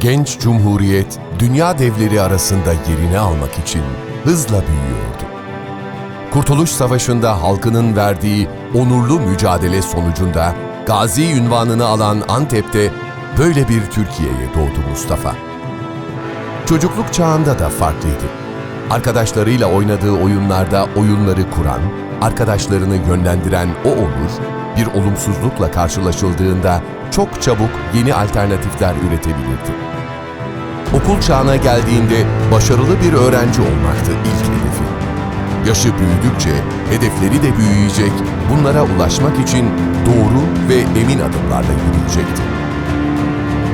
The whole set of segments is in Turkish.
Genç Cumhuriyet, dünya devleri arasında yerini almak için hızla büyüyordu. Kurtuluş Savaşı'nda halkının verdiği onurlu mücadele sonucunda Gazi ünvanını alan Antep'te böyle bir Türkiye'ye doğdu Mustafa. Çocukluk çağında da farklıydı. Arkadaşlarıyla oynadığı oyunlarda oyunları kuran, arkadaşlarını yönlendiren o olur, bir olumsuzlukla karşılaşıldığında çok çabuk yeni alternatifler üretebilirdi. Okul çağına geldiğinde başarılı bir öğrenci olmaktı ilk hedefi. Yaşı büyüdükçe hedefleri de büyüyecek, bunlara ulaşmak için doğru ve emin adımlarla yürüyecekti.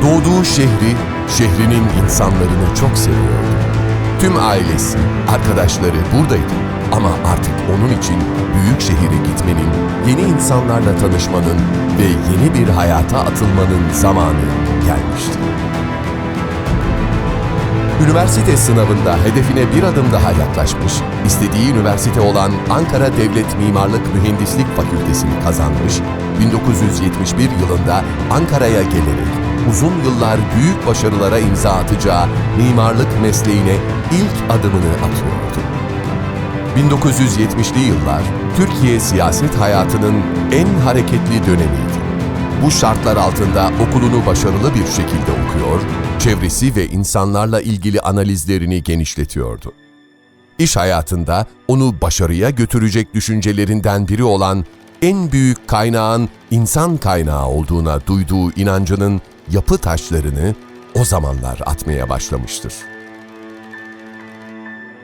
Doğduğu şehri, şehrinin insanlarını çok seviyordu. Tüm ailesi, arkadaşları buradaydı. Ama artık onun için büyük şehire gitmenin, yeni insanlarla tanışmanın ve yeni bir hayata atılmanın zamanı gelmişti. Üniversite sınavında hedefine bir adım daha yaklaşmış, istediği üniversite olan Ankara Devlet Mimarlık Mühendislik Fakültesini kazanmış, 1971 yılında Ankara'ya gelerek uzun yıllar büyük başarılara imza atacağı mimarlık mesleğine ilk adımını atıyordu. 1970'li yıllar Türkiye siyaset hayatının en hareketli dönemiydi. Bu şartlar altında okulunu başarılı bir şekilde okuyor, çevresi ve insanlarla ilgili analizlerini genişletiyordu. İş hayatında onu başarıya götürecek düşüncelerinden biri olan en büyük kaynağın insan kaynağı olduğuna duyduğu inancının yapı taşlarını o zamanlar atmaya başlamıştır.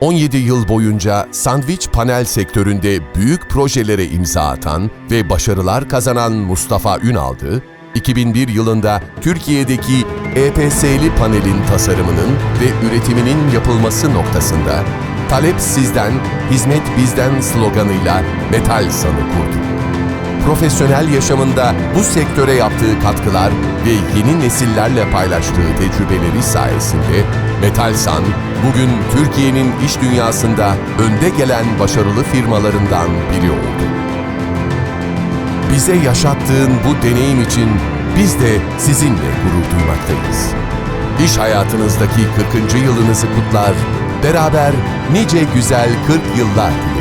17 yıl boyunca sandviç panel sektöründe büyük projelere imza atan ve başarılar kazanan Mustafa Ünal'dı, 2001 yılında Türkiye'deki EPS'li panelin tasarımının ve üretiminin yapılması noktasında talep sizden, hizmet bizden sloganıyla Metal San'ı kurdu. Profesyonel yaşamında bu sektöre yaptığı katkılar ve yeni nesillerle paylaştığı tecrübeleri sayesinde Metalsan bugün Türkiye'nin iş dünyasında önde gelen başarılı firmalarından biri oldu. Bize yaşattığın bu deneyim için biz de sizinle gurur duymaktayız. İş hayatınızdaki 40. yılınızı kutlar, beraber nice güzel 40 yıllar dileriz.